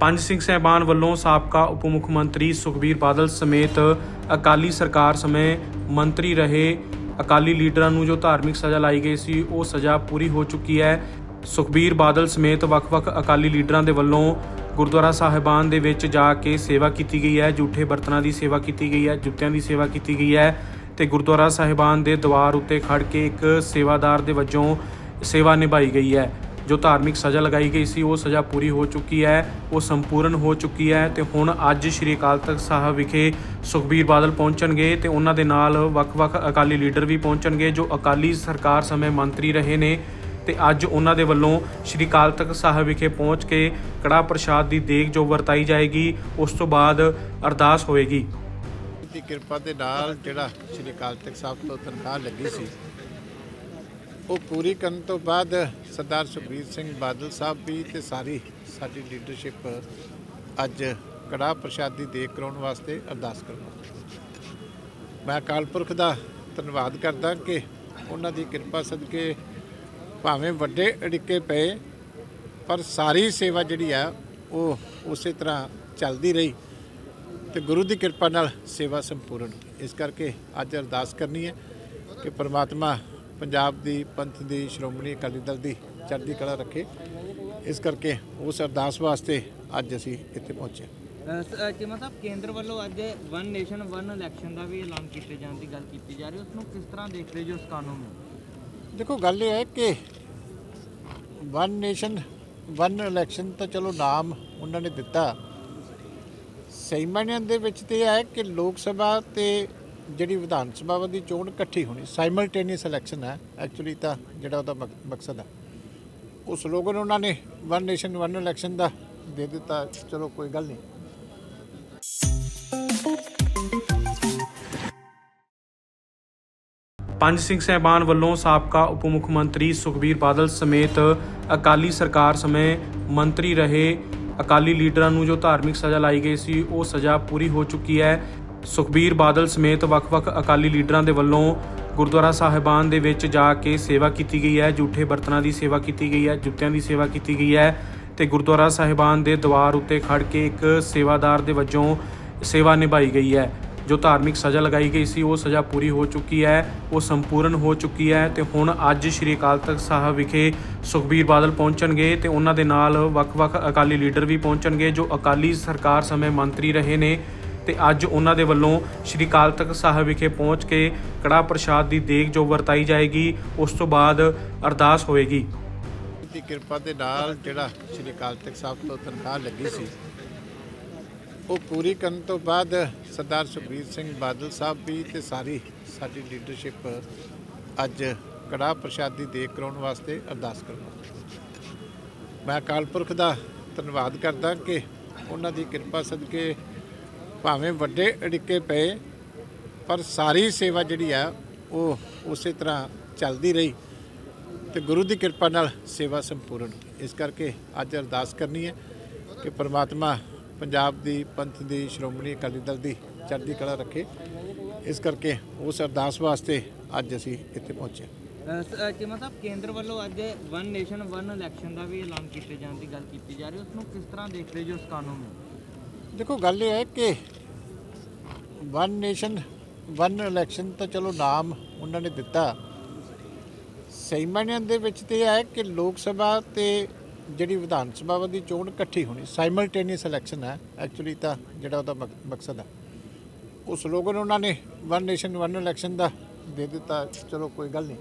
ਪੰਜ ਸਿੰਘ ਸਹਿਬਾਨ ਵੱਲੋਂ ਸਾਬਕਾ ਉਪ ਮੁੱਖ ਮੰਤਰੀ ਸੁਖਬੀਰ ਬਾਦਲ ਸਮੇਤ ਅਕਾਲੀ ਸਰਕਾਰ ਸਮੇਂ ਮੰਤਰੀ ਰਹੇ। ਅਕਾਲੀ ਲੀਡਰਾਂ ਨੂੰ ਜੋ ਧਾਰਮਿਕ ਸਜ਼ਾ ਲਾਈ ਗਈ ਸੀ, ਉਹ ਸਜ਼ਾ ਪੂਰੀ ਹੋ ਚੁੱਕੀ ਹੈ। ਸੁਖਬੀਰ ਬਾਦਲ ਸਮੇਤ ਵੱਖ-ਵੱਖ ਅਕਾਲੀ ਲੀਡਰਾਂ ਦੇ ਵੱਲੋਂ ਗੁਰਦੁਆਰਾ ਸਾਹਿਬਾਨ ਦੇ ਵਿੱਚ ਜਾ ਕੇ ਸੇਵਾ ਕੀਤੀ ਗਈ ਹੈ। ਝੂਠੇ ਬਰਤਨਾਂ ਦੀ ਸੇਵਾ ਕੀਤੀ ਗਈ ਹੈ, ਜੁੱਤਿਆਂ ਦੀ ਸੇਵਾ ਕੀਤੀ ਗਈ ਹੈ ਤੇ ਗੁਰਦੁਆਰਾ ਸਾਹਿਬਾਨ ਦੇ ਦੀਵਾਰ ਉੱਤੇ ਖੜ ਕੇ ਇੱਕ ਸੇਵਾਦਾਰ ਦੇ ਵਜੋਂ ਸੇਵਾ ਨਿਭਾਈ ਗਈ ਹੈ। ਜੋ ਧਾਰਮਿਕ ਸਜ਼ਾ ਲਗਾਈ ਗਈ ਸੀ, ਉਹ ਸਜ਼ਾ ਪੂਰੀ ਹੋ ਚੁੱਕੀ ਹੈ, ਉਹ ਸੰਪੂਰਨ ਹੋ ਚੁੱਕੀ ਹੈ ਤੇ ਹੁਣ ਅੱਜ ਸ਼੍ਰੀ ਅਕਾਲ ਤਖਤ ਸਾਹਿਬ ਵਿਖੇ ਸੁਖਬੀਰ ਬਾਦਲ ਪਹੁੰਚਣਗੇ ਤੇ ਉਹਨਾਂ ਦੇ ਨਾਲ ਵੱਖ-ਵੱਖ ਅਕਾਲੀ ਲੀਡਰ ਵੀ ਪਹੁੰਚਣਗੇ ਜੋ ਅਕਾਲੀ ਸਰਕਾਰ ਸਮੇਂ ਮੰਤਰੀ ਰਹੇ ਨੇ ਤੇ ਅੱਜ ਉਹਨਾਂ ਦੇ ਵੱਲੋਂ ਸ਼੍ਰੀ ਅਕਾਲ ਤਖਤ ਸਾਹਿਬ ਵਿਖੇ ਪਹੁੰਚ ਕੇ ਕੜਾ ਪ੍ਰਸ਼ਾਦ ਦੀ ਦੇਗ ਜੋ ਵਰਤਾਈ ਜਾਏਗੀ, ਉਸ ਤੋਂ ਬਾਅਦ ਅਰਦਾਸ ਹੋਏਗੀ। ਦੀ ਕਿਰਪਾ ਦੇ ਨਾਲ ਜਿਹੜਾ ਸ਼੍ਰੀ ਅਕਾਲ ਤਖਤ ਸਾਹਿਬ ਤੋਂ ਤਨਖਾਹ ਲੱਗੀ ਸੀ ਉਹ ਪੂਰੀ ਕਰਨ ਤੋਂ ਬਾਅਦ ਸਰਦਾਰ ਸੁਖਬੀਰ ਸਿੰਘ ਬਾਦਲ ਸਾਹਿਬ ਵੀ ਤੇ ਸਾਰੀ ਸਾਡੀ ਲੀਡਰਸ਼ਿਪ ਅੱਜ ਕੜਾ ਪ੍ਰਸ਼ਾਦੀ ਦੇ ਕਰਾਉਣ ਵਾਸਤੇ ਅਰਦਾਸ ਕਰਵਾ ਮੈਂ ਅਕਾਲ ਪੁਰਖ ਦਾ ਧੰਨਵਾਦ ਕਰਦਾ ਕਿ ਉਹਨਾਂ ਦੀ ਕਿਰਪਾ ਸਦਕੇ ਭਾਵੇਂ ਵੱਡੇ ਅੜਿੱਕੇ ਪਏ, ਪਰ ਸਾਰੀ ਸੇਵਾ ਜਿਹੜੀ ਆ, ਉਹ ਉਸੇ ਤਰ੍ਹਾਂ ਚੱਲਦੀ ਰਹੀ ਤੇ ਗੁਰੂ ਦੀ ਕਿਰਪਾ ਨਾਲ ਸੇਵਾ ਸੰਪੂਰਨ ਇਸ ਕਰਕੇ ਅੱਜ ਅਰਦਾਸ ਕਰਨੀ ਹੈ ਕਿ ਪ੍ਰਮਾਤਮਾ ਪੰਜਾਬ ਦੀ ਪੰਥ ਦੀ ਸ਼੍ਰੋਮਣੀ ਅਕਾਲੀ ਦਲ ਦੀ ਚੜ੍ਹਦੀ ਕਲਾ ਰੱਖੇ। ਇਸ ਕਰਕੇ ਉਸ ਅਰਦਾਸ ਵਾਸਤੇ ਅੱਜ ਅਸੀਂ ਇੱਥੇ ਪਹੁੰਚੇ ਚੀਮਾ ਸਾਹਿਬ ਕੇਂਦਰ ਵੱਲੋਂ ਅੱਜ ਵਨ ਨੇਸ਼ਨ ਵਨ ਇਲੈਕਸ਼ਨ ਦਾ ਵੀ ਐਲਾਨ ਕੀਤੇ ਜਾਣ ਦੀ ਗੱਲ ਕੀਤੀ ਜਾ ਰਹੀ ਉਸ ਨੂੰ ਕਿਸ ਤਰ੍ਹਾਂ ਦੇਖਦੇ ਜੋ ਇਸ ਕਾਨੂੰਨ ਨੂੰ? ਦੇਖੋ ਗੱਲ ਇਹ ਹੈ ਕਿ ਵਨ ਨੇਸ਼ਨ ਵਨ ਇਲੈਕਸ਼ਨ ਤਾਂ ਚਲੋ ਨਾਮ ਉਹਨਾਂ ਨੇ ਦਿੱਤਾ। ਸਹੀ ਮਾਇਨਿਆਂ ਦੇ ਵਿੱਚ ਤੇ ਹੈ ਕਿ ਲੋਕ ਸਭਾ ਤੇ ਜਿਹੜੀ ਵਿਧਾਨ ਸਭਾ ਦੀ ਚੋਣ ਇਕੱਠੀ ਹੋਣੀ ਸਾਈਮਲਟੇਨੀਅਸ ਇਲੈਕਸ਼ਨ ਹੈ ਐਕਚੁਅਲੀ ਤਾਂ ਜਿਹੜਾ ਉਹਦਾ ਮਕਸਦ ਹੈ। ਉਹ ਸਲੋਗਨ ਉਹਨਾਂ ਨੇ ਵਨ ਨੇਸ਼ਨ ਵਨ ਇਲੈਕਸ਼ਨ ਦਾ ਦੇ ਦਿੱਤਾ, ਚਲੋ ਕੋਈ ਗੱਲ ਨਹੀਂ। ਪੰਜ ਸਿੰਘ ਸਹਿਬਾਨ ਵੱਲੋਂ ਸਾਬਕਾ ਉਪ ਮੁੱਖ ਮੰਤਰੀ ਸੁਖਬੀਰ ਬਾਦਲ ਸਮੇਤ ਅਕਾਲੀ ਸਰਕਾਰ ਸਮੇਂ ਮੰਤਰੀ ਰਹੇ ਅਕਾਲੀ ਲੀਡਰਾਂ ਨੂੰ ਜੋ ਧਾਰਮਿਕ ਸਜ਼ਾ ਲਾਈ ਗਈ ਸੀ, ਉਹ ਸਜ਼ਾ ਪੂਰੀ ਹੋ ਚੁੱਕੀ ਹੈ। ਸੁਖਬੀਰ ਬਾਦਲ ਸਮੇਤ ਵੱਖ-ਵੱਖ ਅਕਾਲੀ ਲੀਡਰਾਂ ਦੇ ਵੱਲੋਂ ਗੁਰਦੁਆਰਾ ਸਾਹਿਬਾਨ ਦੇ ਵਿੱਚ ਜਾ ਕੇ ਸੇਵਾ ਕੀਤੀ ਗਈ ਹੈ। ਝੂਠੇ ਬਰਤਨਾਂ ਦੀ ਸੇਵਾ ਕੀਤੀ ਗਈ ਹੈ, ਜੁੱਤਿਆਂ ਦੀ ਸੇਵਾ ਕੀਤੀ ਗਈ ਹੈ ਤੇ ਗੁਰਦੁਆਰਾ ਸਾਹਿਬਾਨ ਦੇ ਦੀਵਾਰ ਉੱਤੇ ਖੜ ਕੇ ਇੱਕ ਸੇਵਾਦਾਰ ਦੇ ਵਜੋਂ ਸੇਵਾ ਨਿਭਾਈ ਗਈ ਹੈ। ਜੋ ਧਾਰਮਿਕ ਸਜ਼ਾ ਲਗਾਈ ਗਈ ਸੀ, ਉਹ ਸਜ਼ਾ ਪੂਰੀ ਹੋ ਚੁੱਕੀ ਹੈ, ਉਹ ਸੰਪੂਰਨ ਹੋ ਚੁੱਕੀ ਹੈ ਤੇ ਹੁਣ ਅੱਜ ਸ਼੍ਰੀ ਅਕਾਲ ਤਖਤ ਸਾਹਿਬ ਵਿਖੇ ਸੁਖਬੀਰ ਬਾਦਲ ਪਹੁੰਚਣਗੇ ਤੇ ਉਹਨਾਂ ਦੇ ਨਾਲ ਵੱਖ-ਵੱਖ ਅਕਾਲੀ ਲੀਡਰ ਵੀ ਪਹੁੰਚਣਗੇ ਜੋ ਅਕਾਲੀ ਸਰਕਾਰ ਸਮੇਂ ਮੰਤਰੀ ਰਹੇ ਨੇ। ਤੇ ਅੱਜ ਉਹਨਾਂ ਦੇ ਵੱਲੋਂ ਸ਼੍ਰੀ ਅਕਾਲ ਤਖਤ ਸਾਹਿਬ ਵਿਖੇ ਪਹੁੰਚ ਕੇ ਕੜਾ ਪ੍ਰਸ਼ਾਦ ਦੀ ਦੇਗ ਜੋ ਵਰਤਾਈ ਜਾਏਗੀ, ਉਸ ਤੋਂ ਬਾਅਦ ਅਰਦਾਸ ਹੋਏਗੀ। ਦੀ ਕਿਰਪਾ ਦੇ ਨਾਲ ਜਿਹੜਾ ਸ਼੍ਰੀ ਅਕਾਲ ਤਖਤ ਸਾਹਿਬ ਤੋਂ ਤਨਖਾਹ ਲੱਗੀ ਸੀ, ਉਹ ਪੂਰੀ ਕਰਨ ਤੋਂ ਬਾਅਦ ਸਰਦਾਰ ਸੁਖਬੀਰ ਸਿੰਘ ਬਾਦਲ ਸਾਹਿਬ ਵੀ ਤੇ ਸਾਰੀ ਸਾਡੀ ਲੀਡਰਸ਼ਿਪ ਅੱਜ ਕੜਾ ਪ੍ਰਸ਼ਾਦੀ ਦੇ ਕਰਾਉਣ ਵਾਸਤੇ ਅਰਦਾਸ ਕਰਵਾ ਮੈਂ ਅਕਾਲ ਪੁਰਖ ਦਾ ਧੰਨਵਾਦ ਕਰਦਾ ਕਿ ਉਹਨਾਂ ਦੀ ਕਿਰਪਾ ਸਦਕੇ ਭਾਵੇਂ ਵੱਡੇ ਅੜਿੱਕੇ ਪਏ, ਪਰ ਸਾਰੀ ਸੇਵਾ ਜਿਹੜੀ ਆ, ਉਹ ਉਸੇ ਤਰ੍ਹਾਂ ਚੱਲਦੀ ਰਹੀ। ਤੇ ਗੁਰੂ ਦੀ ਕਿਰਪਾ ਨਾਲ ਸੇਵਾ ਸੰਪੂਰਨ ਇਸ ਕਰਕੇ ਅੱਜ ਅਰਦਾਸ ਕਰਨੀ ਹੈ ਕਿ ਪ੍ਰਮਾਤਮਾ ਪੰਜਾਬ ਦੀ ਪੰਥ ਦੀ ਸ਼੍ਰੋਮਣੀ ਅਕਾਲੀ ਦਲ ਦੀ ਚੜ੍ਹਦੀ ਕਲਾ ਰੱਖੇ। ਇਸ ਕਰਕੇ ਉਸ ਅਰਦਾਸ ਵਾਸਤੇ ਅੱਜ ਅਸੀਂ ਇੱਥੇ ਪਹੁੰਚੇ ਹਾਂ। ਸਾਹਿਬ, ਕੇਂਦਰ ਵੱਲੋਂ ਅੱਜ ਵਨ ਨੇਸ਼ਨ ਵਨ ਇਲੈਕਸ਼ਨ ਦਾ ਵੀ ਐਲਾਨ ਕੀਤੇ ਜਾਣ ਦੀ ਗੱਲ ਕੀਤੀ ਜਾ ਰਹੀ ਹੈ। ਉਸ ਨੂੰ ਕਿਸ ਤਰ੍ਹਾਂ ਦੇਖਦੇ ਜੋ ਉਸ ਕਾਨੂੰਨ ਨੂੰ? ਦੇਖੋ ਗੱਲ ਇਹ ਹੈ ਕਿ ਵਨ ਨੇਸ਼ਨ ਵਨ ਇਲੈਕਸ਼ਨ ਤਾਂ ਚਲੋ ਨਾਮ ਉਹਨਾਂ ਨੇ ਦਿੱਤਾ। ਸਹੀ ਮਾਇਨਿਆਂ ਦੇ ਵਿੱਚ ਤੇ ਇਹ ਹੈ ਕਿ ਲੋਕ ਸਭਾ ਤੇ ਜਿਹੜੀ ਵਿਧਾਨ ਸਭਾ ਦੀ ਚੋਣ ਇਕੱਠੀ ਹੋਣੀ ਸਾਈਮਲਟੇਨੀਅਸ ਇਲੈਕਸ਼ਨ ਹੈ ਐਕਚੁਅਲੀ ਤਾਂ ਜਿਹੜਾ ਉਹਦਾ ਮਕ- ਮਕਸਦ ਹੈ। ਉਹ ਸਲੋਗਨ ਉਹਨਾਂ ਨੇ ਵਨ ਨੇਸ਼ਨ ਵਨ ਇਲੈਕਸ਼ਨ ਦਾ ਦੇ ਦਿੱਤਾ, ਚਲੋ ਕੋਈ ਗੱਲ ਨਹੀਂ।